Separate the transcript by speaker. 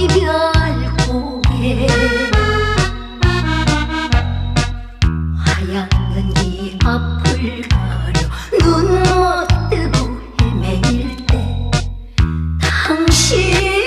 Speaker 1: 이별 고개 하얀 연기 앞을 가려 눈 못 뜨고 헤매일 때 당신